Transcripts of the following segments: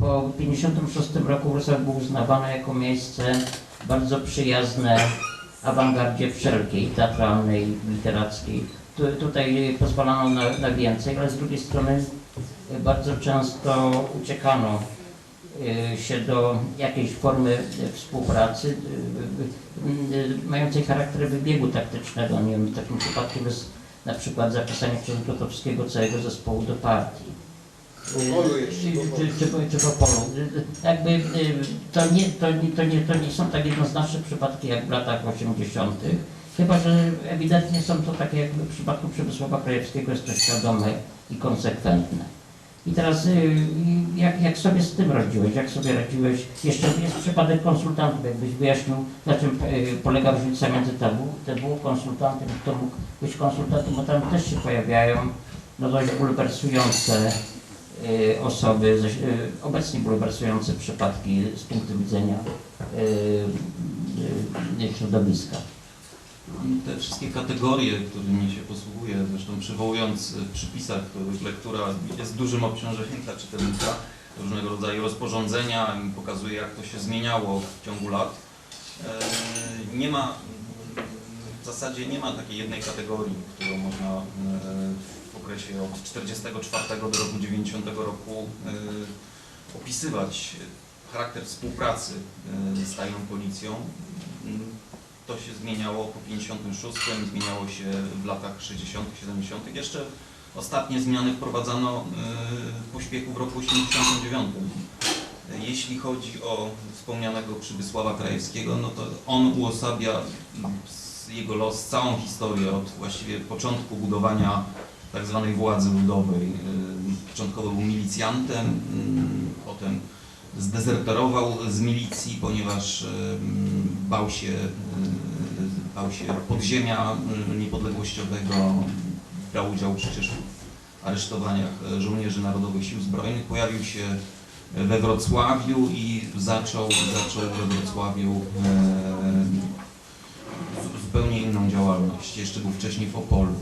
Po 1956 roku Wrocław był uznawany jako miejsce bardzo przyjazne awangardzie wszelkiej, teatralnej, literackiej. Tu, tutaj pozwalano na, na więcej, ale z drugiej strony y, bardzo często uciekano y, się do jakiejś formy y, współpracy mającej charakter wybiegu taktycznego. Nie wiem, takim przypadkiem jest na przykład zapisanie przez Gotowskiego całego zespołu do partii. Czy, czy, czy, czy, czy po polu. Jakby y, to nie, to, nie, to, nie, to nie są tak jednoznaczne przypadki jak w latach 80. Chyba, że ewidentnie są to takie jakby w przypadku Przemysława Krajewskiego jest to świadome i konsekwentne. I teraz y, jak, jak sobie z tym radziłeś? Jak sobie radziłeś? Jeszcze jest przypadek konsultantów, jakbyś wyjaśnił, na czym y, polega różnica między TW, TW konsultantem, kto mógł być konsultantem, bo tam też się pojawiają no dość bulwersujące osoby, ze- y, obecnie bulwersujące przypadki z punktu widzenia y, środowiska. Te wszystkie kategorie, którymi się posługuję, zresztą przywołując w przypisach, których lektura jest dużym obciążeniem dla czytelnika, różnego rodzaju rozporządzenia, pokazuje jak to się zmieniało w ciągu lat. E, Nie ma, w zasadzie nie ma takiej jednej kategorii, którą można e, okresie od 44 do roku 90 roku e, opisywać charakter współpracy e, z tajną policją. To się zmieniało po 56, zmieniało się w latach 60., 70. Jeszcze ostatnie zmiany wprowadzano y, w pośpiechu w roku 89. Jeśli chodzi o wspomnianego Przybysława Krajewskiego, no to on uosabia jego los, całą historię od właściwie początku budowania tak zwanej władzy ludowej. Y, Początkowo był milicjantem, mm, potem zdezerterował z milicji, ponieważ em, bał się, bał się podziemia niepodległościowego, brał udział przecież w aresztowaniach żołnierzy Narodowych Sił Zbrojnych, pojawił się we Wrocławiu i zaczął, zaczął we Wrocławiu e, zu- zupełnie inną działalność. Jeszcze był wcześniej w Opolu.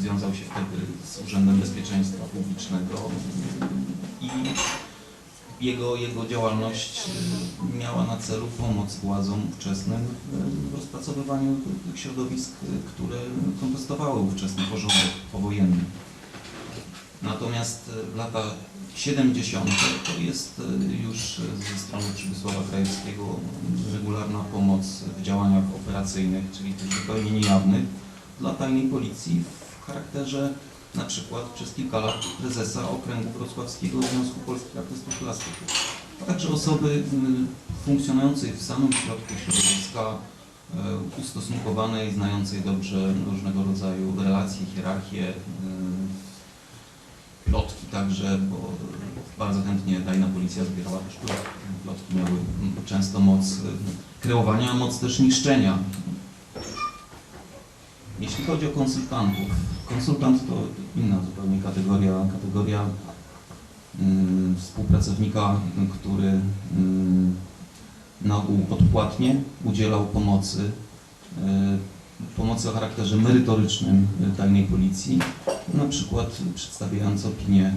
Związał się wtedy z Urzędem Bezpieczeństwa Publicznego i jego, jego działalność y, miała na celu pomoc władzom ówczesnym w rozpracowywaniu tych środowisk, y, które kontestowały ówczesny porządek powojenny. Natomiast y, w latach 70. to jest y, już ze strony Przemysława Krajewskiego regularna pomoc w działaniach operacyjnych, czyli tych zupełnie niejawnych, dla tajnej policji w charakterze na przykład przez kilka lat prezesa Okręgu Wrocławskiego Związku Polskich Artystów Plastyków. A także osoby funkcjonującej w samym środku środowiska, y, ustosunkowanej, znającej dobrze różnego rodzaju relacje, hierarchie, plotki także, bardzo chętnie tajna policja zbierała też plotki. Plotki miały mm, często moc y, kreowania, a moc też niszczenia. Jeśli chodzi o konsultantów, konsultant to inna zupełnie kategoria, kategoria mm, współpracownika, który mm, na ogół odpłatnie udzielał pomocy, y, pomocy o charakterze merytorycznym y, tajnej policji, na przykład przedstawiając opinię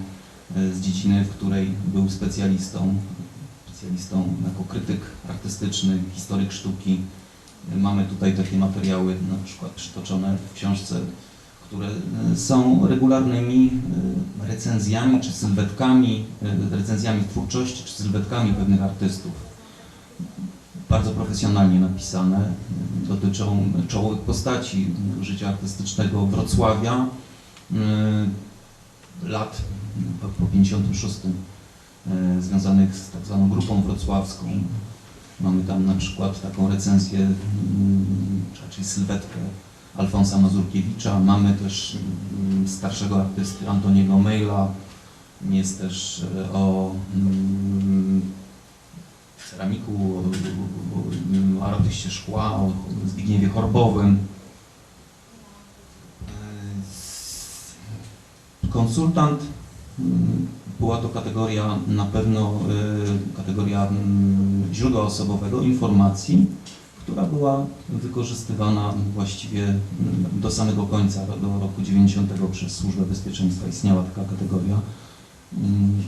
y, z dziedziny, w której był specjalistą, specjalistą jako krytyk artystyczny, historyk sztuki, Mamy tutaj takie materiały, na przykład przytoczone w książce, które e, są regularnymi e, recenzjami czy sylwetkami, e, recenzjami twórczości czy sylwetkami pewnych artystów. Bardzo profesjonalnie napisane, dotyczą czołowych postaci życia artystycznego Wrocławia. e, lat po po 56 e, związanych z tak zwaną grupą wrocławską. Mamy tam na przykład taką recenzję, mm, raczej sylwetkę Alfonsa Mazurkiewicza. Mamy też mm, starszego artysty Antoniego Maila. Jest też e, o mm, ceramiku, o, o, o szkła, o Zbigniewie Chorbowym. Konsultant mm, była to kategoria na pewno y, kategoria mm, źródła osobowego informacji, która była wykorzystywana właściwie mm, do samego końca, do roku 90 przez Służbę Bezpieczeństwa istniała taka kategoria. Nie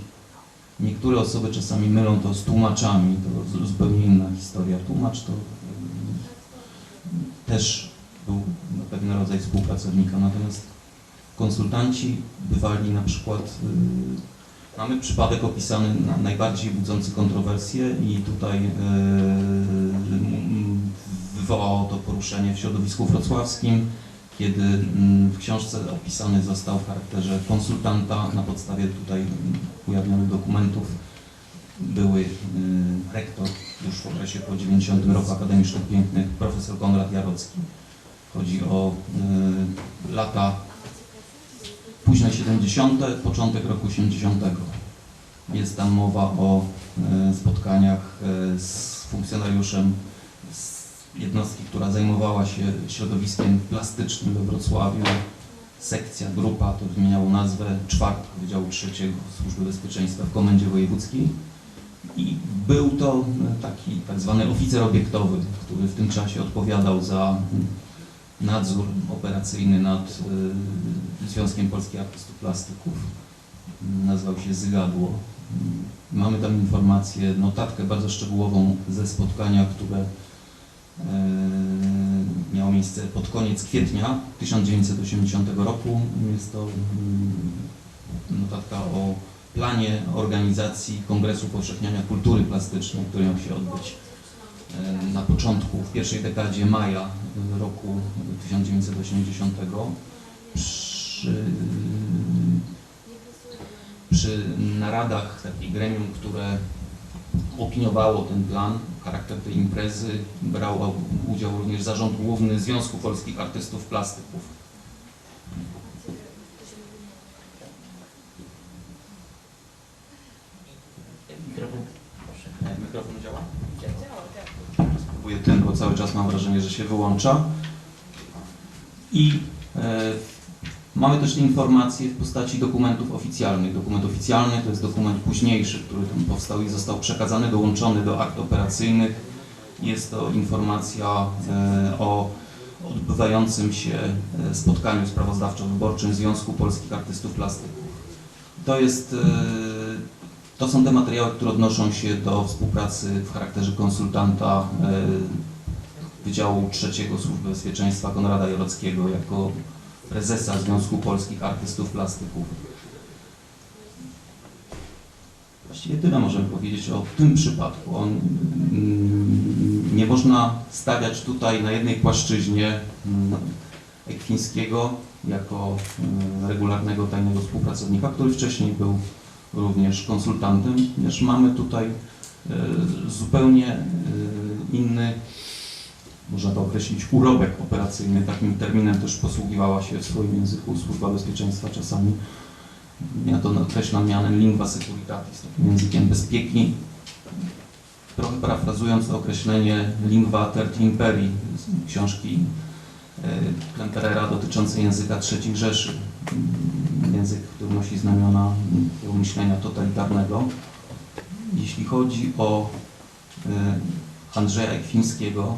niektóre osoby czasami mylą to z tłumaczami, to zupełnie inna historia. Tłumacz to też był pewien rodzaj współpracownika, natomiast konsultanci bywali na przykład, y, mamy przypadek opisany na, najbardziej budzący kontrowersje i tutaj y, wywołało to poruszenie w środowisku wrocławskim, kiedy mm, w książce opisany został w charakterze konsultanta na podstawie tutaj ujawnionych dokumentów były y, rektor już w okresie po 90 roku Akademii Sztuk Pięknych, profesor Konrad Jarocki. Chodzi o lata późne 70., początek roku 80. Jest tam mowa o y, spotkaniach y, z funkcjonariuszem z jednostki, która zajmowała się środowiskiem plastycznym we Wrocławiu. Sekcja, grupa, to zmieniało nazwę, czwartku Wydziału Trzeciego Służby Bezpieczeństwa w Komendzie Wojewódzkiej. I był to e, taki tak zwany oficer obiektowy, który w tym czasie odpowiadał za nadzór operacyjny nad y, Związkiem Polskich Artystów Plastyków. Nazywał się Zygadło. Mamy tam informację, notatkę bardzo szczegółową ze spotkania, które e, miało miejsce pod koniec kwietnia 1980 roku. Jest to mm, notatka o planie organizacji Kongresu Powszechniania Kultury Plastycznej, który miał się odbyć na początku, w pierwszej dekadzie maja e, roku 1980 przy, przy naradach takich gremium, które opiniowało ten plan, charakter tej imprezy, brał udział również Zarząd Główny Związku Polskich Artystów Plastyków. Że się wyłącza. I e, mamy też informacje w postaci dokumentów oficjalnych. Dokument oficjalny to jest dokument późniejszy, który tam powstał i został przekazany, dołączony do akt operacyjnych. Jest to informacja e, o odbywającym się e, spotkaniu sprawozdawczo-wyborczym Związku Polskich Artystów Plastyków. To jest e, to są te materiały, które odnoszą się do współpracy w charakterze konsultanta e, Wydziału Trzeciego Służby Bezpieczeństwa Konrada Jarockiego jako prezesa Związku Polskich Artystów Plastyków. Właściwie tyle możemy powiedzieć o tym przypadku. On, mm, nie można stawiać tutaj na jednej płaszczyźnie mm, Ekwińskiego jako mm, regularnego tajnego współpracownika, który wcześniej był również konsultantem, ponieważ mamy tutaj e, zupełnie e, inny, można to określić, urobek operacyjny. Takim terminem też posługiwała się w swoim języku Służba Bezpieczeństwa czasami. Ja to określam mianem lingua securitatis, takim językiem bezpieki. Trochę parafrazując określenie lingua terti imperi z książki Klemperera dotyczącej języka III Rzeszy język, który nosi znamiona myślenia totalitarnego. Jeśli chodzi o e, Andrzeja Ekwińskiego,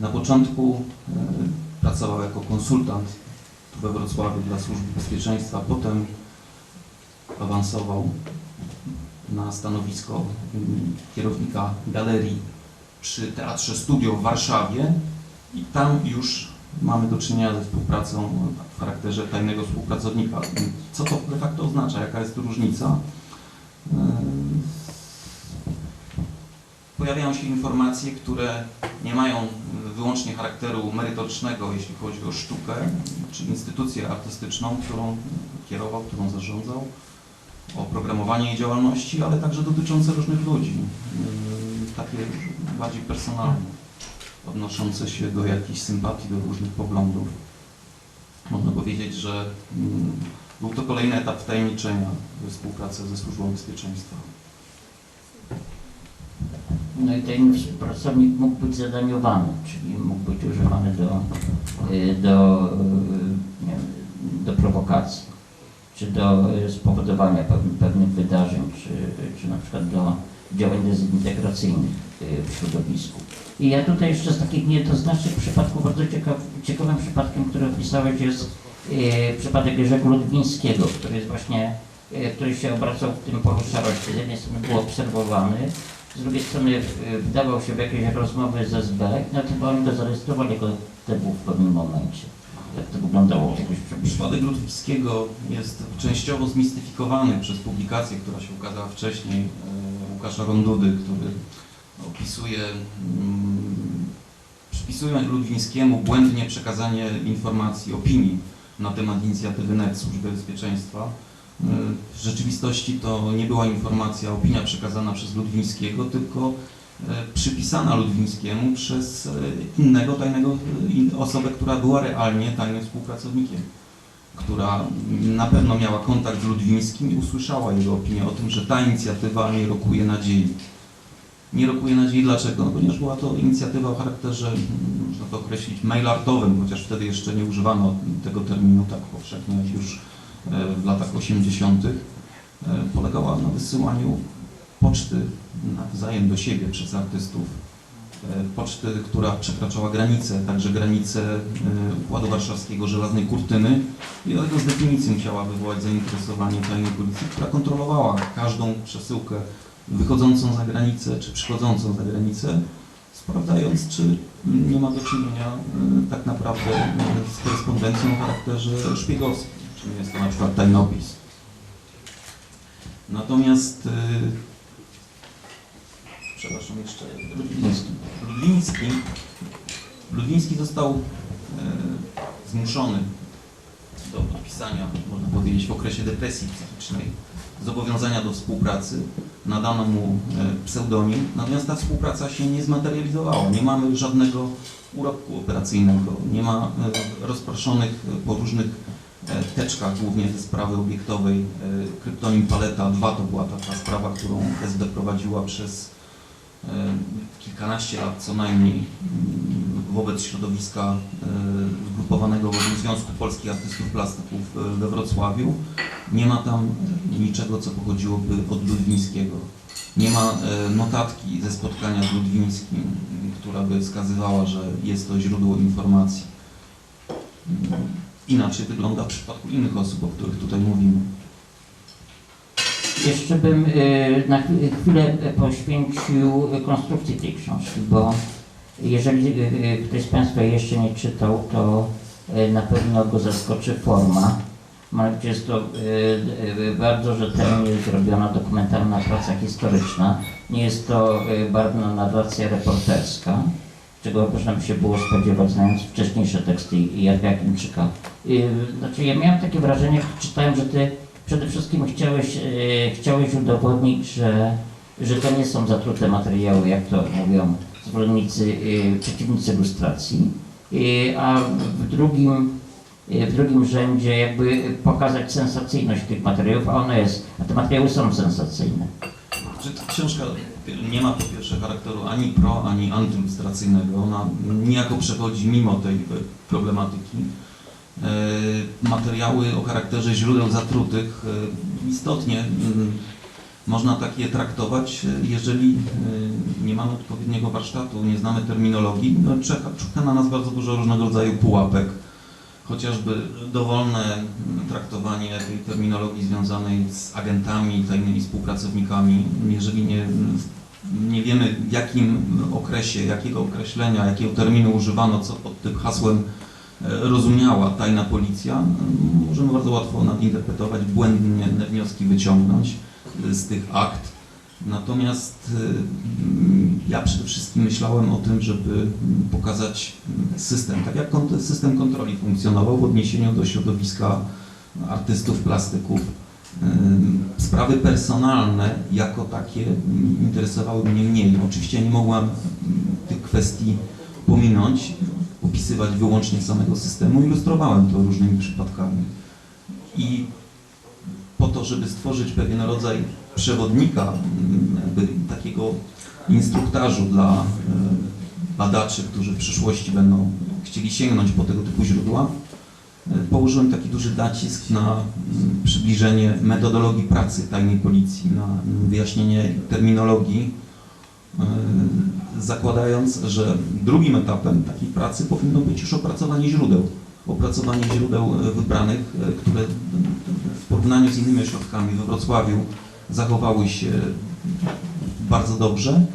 na początku e, pracował jako konsultant we Wrocławiu dla Służby Bezpieczeństwa, potem awansował na stanowisko mm, kierownika galerii przy Teatrze Studio w Warszawie i tam już mamy do czynienia ze współpracą w charakterze tajnego współpracownika. Co to de facto oznacza? Jaka jest różnica? Pojawiają się informacje, które nie mają wyłącznie charakteru merytorycznego, jeśli chodzi o sztukę, czy instytucję artystyczną, którą kierował, którą zarządzał, o programowanie jej działalności, ale także dotyczące różnych ludzi, yy, takie bardziej personalne odnoszące się do jakichś sympatii, do różnych poglądów. Można powiedzieć, że mm, był to kolejny etap wtajemniczenia współpracy ze Służbą Bezpieczeństwa. No i ten współpracownik mógł być zadaniowany, czyli mógł być używany do, y, do, y, wiem, do prowokacji, czy do y, spowodowania pewnych, wydarzeń, czy, czy na przykład do działań dezintegracyjnych w środowisku. I ja tutaj jeszcze z takich niejednoznacznych przypadków, bardzo ciekaw, ciekawym przypadkiem, który opisałeś jest y, przypadek Jerzego Ludwińskiego, który jest właśnie e, który się obracał w tym polu szarości. Z jednej strony był obserwowany, z drugiej strony e, wdawał się w jakieś rozmowy z SB, no to oni go zarejestrowali jako TW w pewnym momencie. Jak to wyglądało przybliżeniu? Przypadek Ludwickiego jest częściowo zmistyfikowany przez publikację, która się ukazała wcześniej e, Łukasza Rondudy, który opisuje, mm, przypisuje Ludwińskiemu błędnie przekazanie informacji, opinii na temat inicjatywy NET Służby Bezpieczeństwa. W rzeczywistości to nie była informacja, opinia przekazana przez Ludwińskiego, tylko e, przypisana Ludwińskiemu przez e, innego tajnego, e, osobę, która była realnie tajnym współpracownikiem, która na pewno miała kontakt z Ludwińskim i usłyszała jego opinię o tym, że ta inicjatywa nie rokuje nadziei. Nie rokuje nadziei dlaczego? No, ponieważ była to inicjatywa o charakterze, mm, można to określić, mailartowym, chociaż wtedy jeszcze nie używano tego terminu tak powszechnie jak już w latach 80. E, Polegała na wysyłaniu poczty nawzajem do siebie przez artystów. E, Poczty, która przekraczała granice, także granice e, Układu Warszawskiego, Żelaznej Kurtyny i dlatego z definicji musiała wywołać zainteresowanie tajnej policji, która kontrolowała każdą przesyłkę wychodzącą za granicę czy przychodzącą za granicę, sprawdzając, czy nie ma do czynienia e, tak naprawdę e, z korespondencją o charakterze szpiegowskim, czy nie jest to na przykład tajnopis. Natomiast, e, przepraszam jeszcze, Ludwiński. Ludwiński, Ludwiński został e, zmuszony do podpisania, można powiedzieć, w okresie depresji psychicznej, zobowiązania do współpracy. Nadano mu e, pseudonim, natomiast ta współpraca się nie zmaterializowała. Nie mamy żadnego urobku operacyjnego, nie ma e, rozproszonych po różnych teczkach, głównie ze sprawy obiektowej, e, kryptonim Paleta 2 to była taka sprawa, którą SB prowadziła przez e, kilkanaście lat co najmniej mm, wobec środowiska e, zgrupowanego wokół Związku Polskich Artystów Plastyków we Wrocławiu. Nie ma tam niczego, co pochodziłoby od Ludwińskiego. Nie ma notatki ze spotkania z Ludwińskim, która by wskazywała, że jest to źródło informacji. Inaczej wygląda w przypadku innych osób, o których tutaj mówimy. Jeszcze bym y, na chwilę- poświęcił konstrukcji tej książki, bo jeżeli y, y, ktoś z Państwa jeszcze nie czytał, to na pewno go zaskoczy forma. Mianowicie jest to bardzo rzetelnie zrobiona dokumentalna praca historyczna. Nie jest to barwna narracja reporterska, czego można by się było spodziewać, znając wcześniejsze teksty Jadwia Klimczyka. Y, Znaczy, ja miałem takie wrażenie, czytałem, że Ty przede wszystkim chciałeś, e, chciałeś udowodnić, że, że to nie są zatrute materiały, jak to mówią zwolennicy, e, przeciwnicy ilustracji, e, a w drugim, w drugim rzędzie jakby pokazać sensacyjność tych materiałów, a ona jest, a te materiały są sensacyjne. Czy ta książka nie ma pierwsze charakteru ani pro, ani antylustracyjnego. Ona niejako przechodzi mimo tej problematyki. E, Materiały o charakterze źródeł zatrutych e, istotnie mm, można tak je traktować, jeżeli e, nie mamy odpowiedniego warsztatu, nie znamy terminologii, no czeka, czeka na nas bardzo dużo różnego rodzaju pułapek. Chociażby dowolne traktowanie tej terminologii związanej z agentami, tajnymi współpracownikami, jeżeli nie, nie wiemy w jakim okresie, jakiego określenia, jakiego terminu używano, co pod tym hasłem e, rozumiała tajna policja, możemy bardzo łatwo nadinterpretować, błędnie wnioski wyciągnąć e, z tych akt. Natomiast e, m, ja przede wszystkim myślałem o tym, żeby pokazać m, system, tak jak system kontroli funkcjonował w odniesieniu do środowiska artystów, plastyków. Sprawy personalne jako takie interesowały mnie mniej. Oczywiście nie mogłam tych kwestii pominąć, opisywać wyłącznie samego systemu. Ilustrowałem to różnymi przypadkami. I po to, żeby stworzyć pewien rodzaj przewodnika, takiego instruktażu dla badaczy, którzy w przyszłości będą chcieli sięgnąć po tego typu źródła, położyłem taki duży nacisk na mm, przybliżenie metodologii pracy tajnej policji, na mm, wyjaśnienie terminologii, e, zakładając, że drugim etapem takiej pracy powinno być już opracowanie źródeł. opracowanie źródeł e, wybranych, e, które w porównaniu z innymi ośrodkami we Wrocławiu zachowały się bardzo dobrze.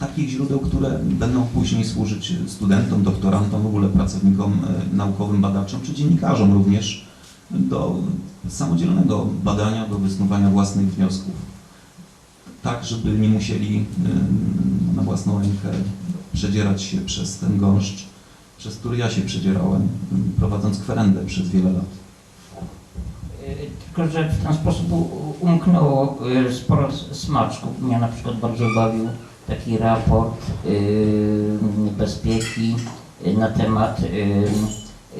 Takich źródeł, które będą później służyć studentom, doktorantom, w ogóle pracownikom e, naukowym, badaczom, czy dziennikarzom również do samodzielnego badania, do wysnuwania własnych wniosków. Tak, żeby nie musieli em, na własną rękę przedzierać się przez ten gąszcz, przez który ja się przedzierałem, em, prowadząc kwerendę przez wiele lat. Y, Tylko, że w ten sposób umknęło sporo smaczków. Mnie na przykład bardzo bawił taki raport y, bezpieki na temat y,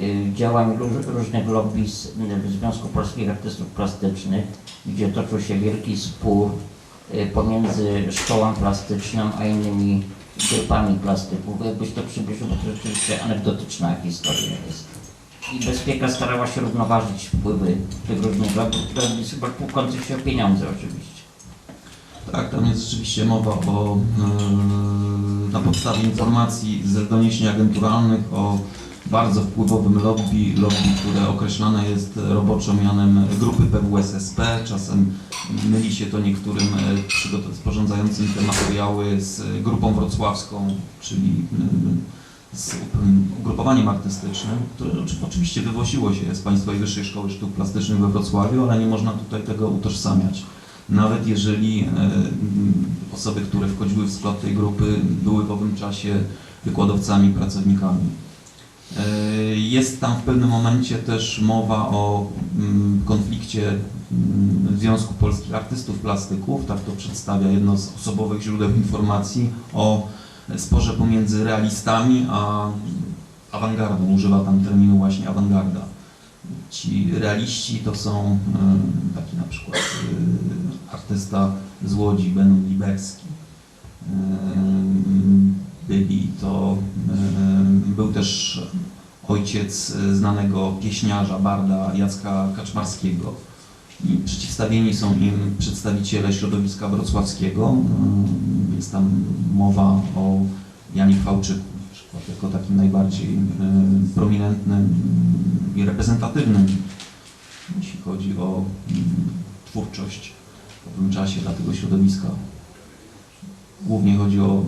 y, działań róż, różnych lobbyz w Związku Polskich Artystów Plastycznych, gdzie toczył się wielki spór pomiędzy szkołą plastyczną a innymi grupami plastyków. Jakbyś to przybliżył, to rzeczywiście anegdotyczna historia jest. I bezpieka starała się równoważyć wpływy tych różnych lobów, które chyba tłukących się o pieniądze oczywiście. Tak, tam jest rzeczywiście mowa o, e, na podstawie informacji z doniesień agenturalnych o bardzo wpływowym lobby, lobby, które określane jest roboczo mianem grupy PWSSP. Czasem myli się to niektórym e, sporządzającym te materiały z grupą wrocławską, czyli e, z ugrupowaniem artystycznym, które oczy- oczywiście wywosiło się z Państwowej Wyższej Szkoły Sztuk Plastycznych we Wrocławiu, ale nie można tutaj tego utożsamiać nawet jeżeli e, m, osoby, które wchodziły w skład tej grupy, były w owym czasie wykładowcami, pracownikami. E, Jest tam w pewnym momencie też mowa o mm, konflikcie mm, Związku Polskich Artystów Plastyków, tak to przedstawia jedno z osobowych źródeł informacji o sporze pomiędzy realistami a awangardą. Używa tam terminu właśnie awangarda. Ci realiści to są y, taki na przykład artysta z Łodzi, Benon Liberski. Y, Byli to, y, był też ojciec znanego pieśniarza, barda Jacka Kaczmarskiego. I przeciwstawieni są im przedstawiciele środowiska wrocławskiego. Y, Jest tam mowa o Janie Chwałczyku, przykład, jako takim najbardziej prominentnym i reprezentatywnym, jeśli chodzi o mm, twórczość w owym czasie dla tego środowiska. Głównie chodzi o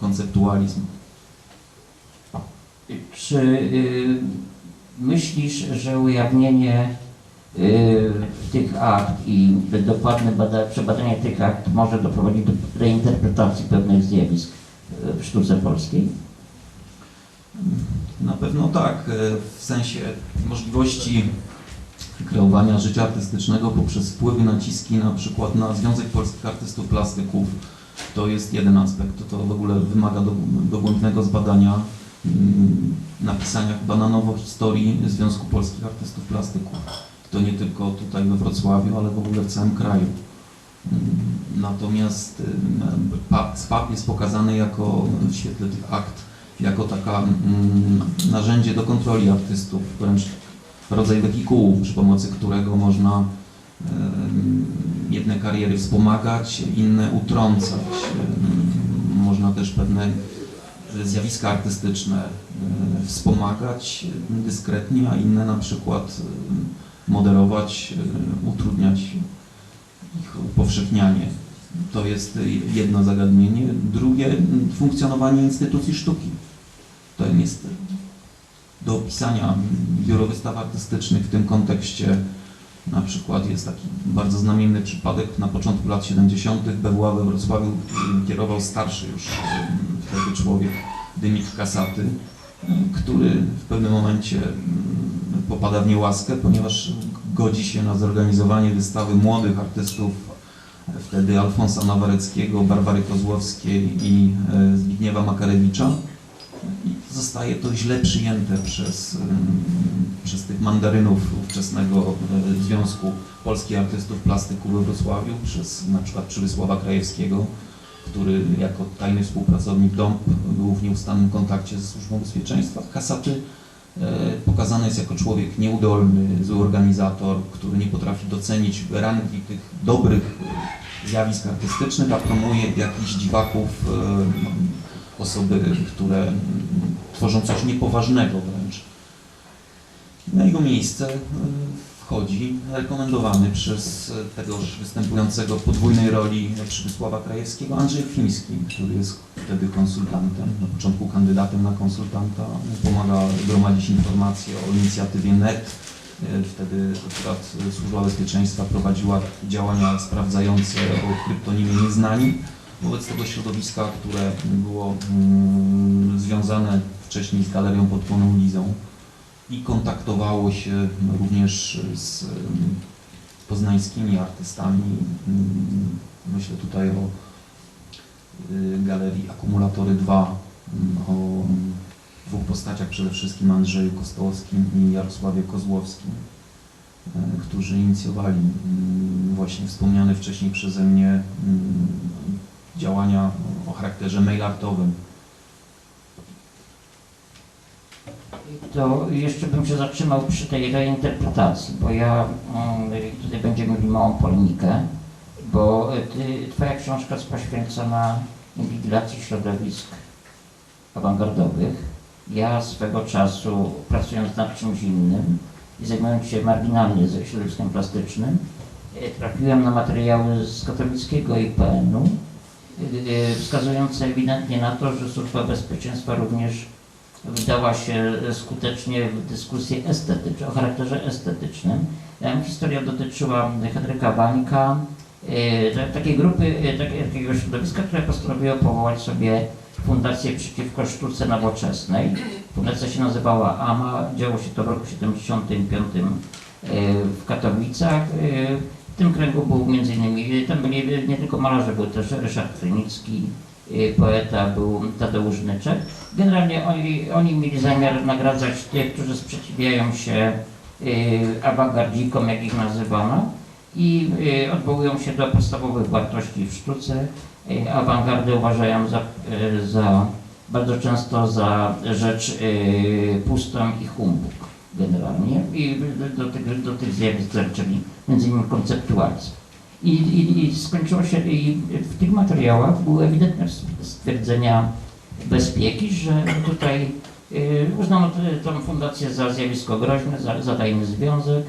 konceptualizm. Czy y, myślisz, że ujawnienie y, tych akt i dokładne bada, przebadanie tych akt może doprowadzić do reinterpretacji pewnych zjawisk y, w sztuce polskiej? Na pewno tak, e, w sensie możliwości kreowania życia artystycznego poprzez wpływy, naciski na przykład na Związek Polskich Artystów Plastyków. To jest jeden aspekt, to, w ogóle wymaga do- dogłębnego zbadania, mm, napisania chyba na nowo historii Związku Polskich Artystów Plastyków. To nie tylko tutaj we Wrocławiu, ale w ogóle w całym kraju. Mm, Natomiast y, pa- SPAP jest pokazany jako w świetle tych akt jako taka mm, narzędzie do kontroli artystów, wręcz rodzaj wehikułu, przy pomocy którego można em, jedne kariery wspomagać, inne utrącać. Em, Można też pewne zjawiska artystyczne e, wspomagać e, dyskretnie, a inne na przykład e, moderować, e, utrudniać ich upowszechnianie. To jest jedno zagadnienie. Drugie, funkcjonowanie instytucji sztuki. To jest do opisania biuro wystaw artystycznych w tym kontekście. Na przykład jest taki bardzo znamienny przypadek na początku lat 70. BWA we Wrocławiu kierował starszy już wtedy człowiek, Dymitr Kasaty, który w pewnym momencie y, popada w niełaskę, ponieważ godzi się na zorganizowanie wystawy młodych artystów wtedy Alfonsa Nawareckiego, Barbary Kozłowskiej i e, Zbigniewa Makarewicza. Zostaje to źle przyjęte przez, przez tych mandarynów ówczesnego e, Związku Polskich Artystów Plastyków we Wrocławiu, przez na przykład Przemysława Krajewskiego, który jako tajny współpracownik DOMP był w nieustannym kontakcie ze Służbą Bezpieczeństwa. Kasaty e, pokazany jest jako człowiek nieudolny, zły organizator, który nie potrafi docenić rangi tych dobrych zjawisk artystycznych, a promuje jakichś dziwaków, e, osoby, które tworzą coś niepoważnego wręcz. Na jego miejsce y, wchodzi rekomendowany przez y, tegoż występującego w podwójnej roli Przemysława Krajewskiego Andrzej Kwiński, który jest wtedy konsultantem, na początku kandydatem na konsultanta, pomaga gromadzić informacje o inicjatywie NET. Y, Wtedy akurat Służba Bezpieczeństwa prowadziła działania sprawdzające o kryptonimie Nieznani wobec tego środowiska, które było mm, związane wcześniej z galerią pod Poną Lizą i kontaktowało się również z mm, poznańskimi artystami. Mm, Myślę tutaj o y, galerii Akumulatory 2, mm, o dwóch postaciach przede wszystkim Andrzeju Kostołowskim i Jarosławie Kozłowskim, e, którzy inicjowali mm, właśnie wspomniane wcześniej przeze mnie mm, działania o charakterze mailartowym. To jeszcze bym się zatrzymał przy tej reinterpretacji, bo ja mm, tutaj będziemy mieli małą polemikę, bo y, ty, Twoja książka jest poświęcona inwigilacji środowisk awangardowych. Ja swego czasu, pracując nad czymś innym i zajmując się marginalnie ze środowiskiem plastycznym, y, trafiłem na materiały z katowickiego IPN-u, y, wskazujące ewidentnie na to, że Służba Bezpieczeństwa również wdała się skutecznie w dyskusję estetyczną, o charakterze estetycznym. Historia dotyczyła Henryka Wańka, e, ta- takiej grupy, e, tak- takiego środowiska, które postanowiło powołać sobie Fundację Przeciwko Sztuce Nowoczesnej. Fundacja się nazywała AMA, działo się to w roku 75 e, w Katowicach. W tym kręgu był między innymi, tam byli nie tylko malarze, był też Ryszard Krynicki, poeta, był Tadeusz Nyczek. Generalnie oni, oni mieli zamiar nagradzać tych, którzy sprzeciwiają się y, awangardzikom, jak ich nazywano, i y, odwołują się do podstawowych wartości w sztuce. Y, awangardę uważają za, y, za bardzo często za rzecz y, pustą i humbug generalnie i do, do, tych, do tych zjawisk zaliczyli między innymi konceptualizm. I, i, I skończyło się, i w tych materiałach były ewidentne stwierdzenia bezpieki, że tutaj y, uznano tę- fundację za zjawisko groźne, za, za tajny związek,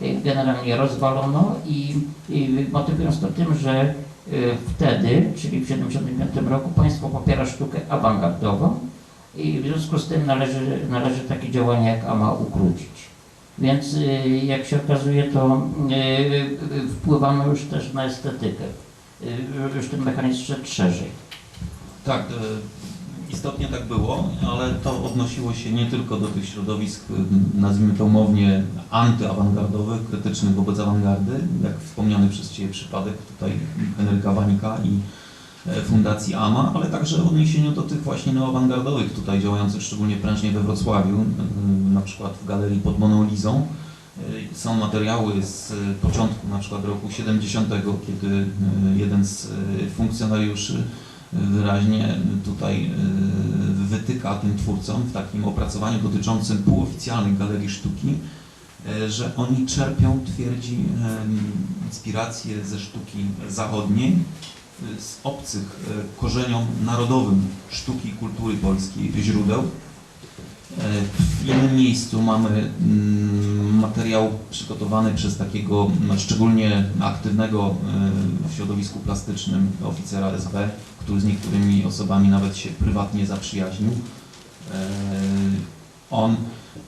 y, generalnie rozwalono i, i motywując to tym, że y, wtedy, czyli w 1975 roku, państwo popiera sztukę awangardową i w związku z tym należy, należy takie działania jak AMA ukrócić. Więc y, jak się okazuje, to y, y, wpływamy już też na estetykę. Już ten mechanizm szedł szerzej. Tak, istotnie tak było, ale to odnosiło się nie tylko do tych środowisk, nazwijmy to umownie, antyawangardowych, krytycznych wobec awangardy, jak wspomniany przez Ciebie przypadek tutaj Henryka Wanika i Fundacji AMA, ale także w odniesieniu do tych właśnie neoawangardowych tutaj działających szczególnie prężnie we Wrocławiu, e, na przykład w galerii pod Moną Lizą. E, Są materiały z e, początku na przykład roku 70, kiedy e, jeden z e, funkcjonariuszy wyraźnie tutaj wytyka tym twórcom w takim opracowaniu dotyczącym półoficjalnych galerii sztuki, że oni czerpią, twierdzi, inspiracje ze sztuki zachodniej, z obcych y, korzeniom narodowym sztuki i kultury polskiej źródeł. Y, W innym miejscu mamy mm, materiał przygotowany przez takiego no, szczególnie aktywnego y, w środowisku plastycznym oficera SB, który z niektórymi osobami nawet się prywatnie zaprzyjaźnił. E, On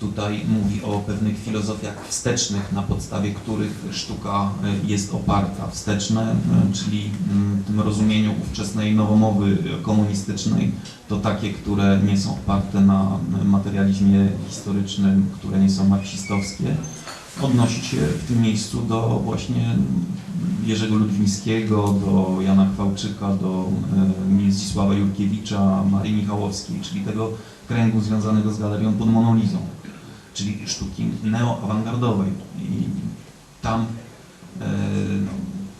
tutaj mówi o pewnych filozofiach wstecznych, na podstawie których sztuka e, jest oparta. Wsteczne, e, czyli mm, w tym rozumieniu ówczesnej nowomowy komunistycznej, to takie, które nie są oparte na materializmie historycznym, które nie są marksistowskie. Odnosi się w tym miejscu do właśnie Jerzego Ludwińskiego, do Jana Chwałczyka, do e, Zdzisława Jurkiewicza, Marii Michałowskiej, czyli tego kręgu związanego z galerią pod Monolizą, czyli sztuki neoawangardowej. I tam e,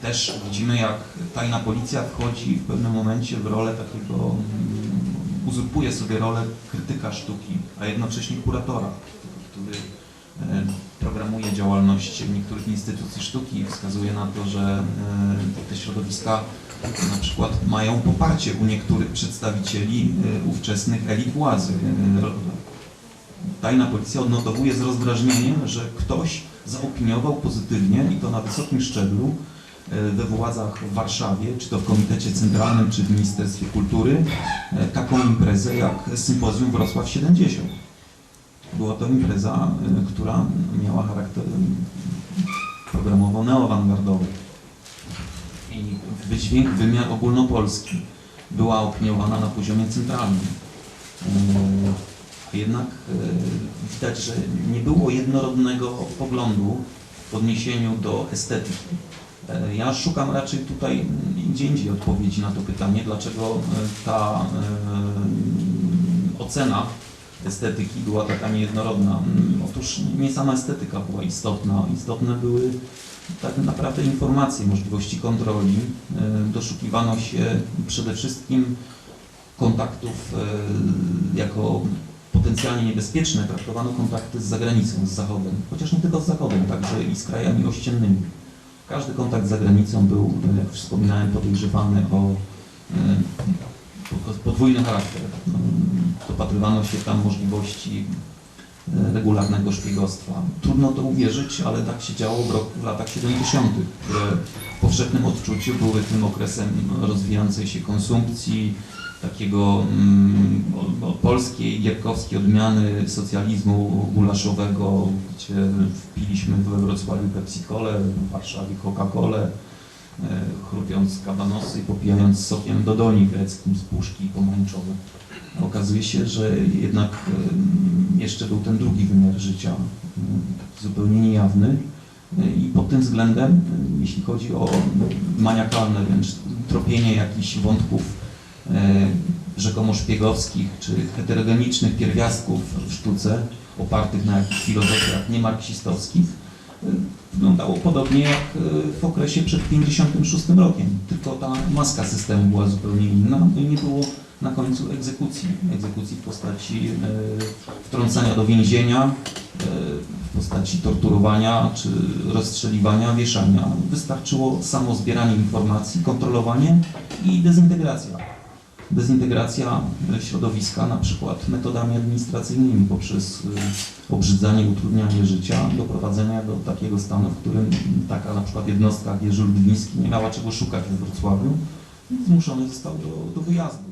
też widzimy, jak tajna policja wchodzi w pewnym momencie w rolę takiego, mm, uzurpuje sobie rolę krytyka sztuki, a jednocześnie kuratora, który e, programuje działalność niektórych instytucji sztuki i wskazuje na to, że e, te środowiska na przykład mają poparcie u niektórych przedstawicieli ówczesnych elit władzy. Tajna policja odnotowuje z rozdrażnieniem, że ktoś zaopiniował pozytywnie i to na wysokim szczeblu e, we władzach w Warszawie, czy to w Komitecie Centralnym, czy w Ministerstwie Kultury, e, taką imprezę jak Sympozjum Wrocław 70. Była to impreza, e, która miała charakter programowo neoawangardowy i wydźwięk, wymiar ogólnopolski była opiniowana na poziomie centralnym. Jednak e, widać, że nie było jednorodnego poglądu w odniesieniu do estetyki. E, Ja szukam raczej tutaj gdzie indziej odpowiedzi na to pytanie, dlaczego e, ta ocena estetyki była taka niejednorodna. Otóż nie sama estetyka była istotna, istotne były tak naprawdę informacje, możliwości kontroli. Doszukiwano się przede wszystkim kontaktów jako potencjalnie niebezpieczne, traktowano kontakty z zagranicą, z Zachodem, chociaż nie tylko z Zachodem, także i z krajami ościennymi. Każdy kontakt z zagranicą był, e, jak wspominałem, podejrzewany o e, po- podwójny charakter. Mm, Dopatrywano się tam możliwości e, regularnego szpiegostwa. Trudno to uwierzyć, ale tak się działo w, roku, w latach 70., które w powszechnym odczuciu były tym okresem rozwijającej się konsumpcji, takiego mm, polskiej, gierkowskiej odmiany socjalizmu gulaszowego, gdzie wpiliśmy we Wrocławiu Pepsi-Colę, w Warszawie Coca-Colę, e, chrupiąc kabanosy i popijając sokiem dodoni greckim z puszki pomarańczowe. Okazuje się, że jednak em, jeszcze był ten drugi wymiar życia, zupełnie niejawny. E, I pod tym względem, em, jeśli chodzi o maniakalne wręcz tropienie jakichś wątków e, rzekomo szpiegowskich czy heterogenicznych pierwiastków w sztuce opartych na filozofiach niemarksistowskich, e, wyglądało podobnie jak e, w okresie przed 56 rokiem. Tylko ta maska systemu była zupełnie inna i nie było na końcu egzekucji. Egzekucji w postaci e, wtrącania do więzienia, e, w postaci torturowania czy rozstrzeliwania, wieszania. Wystarczyło samo zbieranie informacji, kontrolowanie i dezintegracja. Dezintegracja środowiska na przykład metodami administracyjnymi poprzez e, obrzydzanie, utrudnianie życia, doprowadzenia do takiego stanu, w którym taka na przykład jednostka jak Jerzy Lubiński nie miała czego szukać we Wrocławiu i zmuszony został do, do wyjazdu.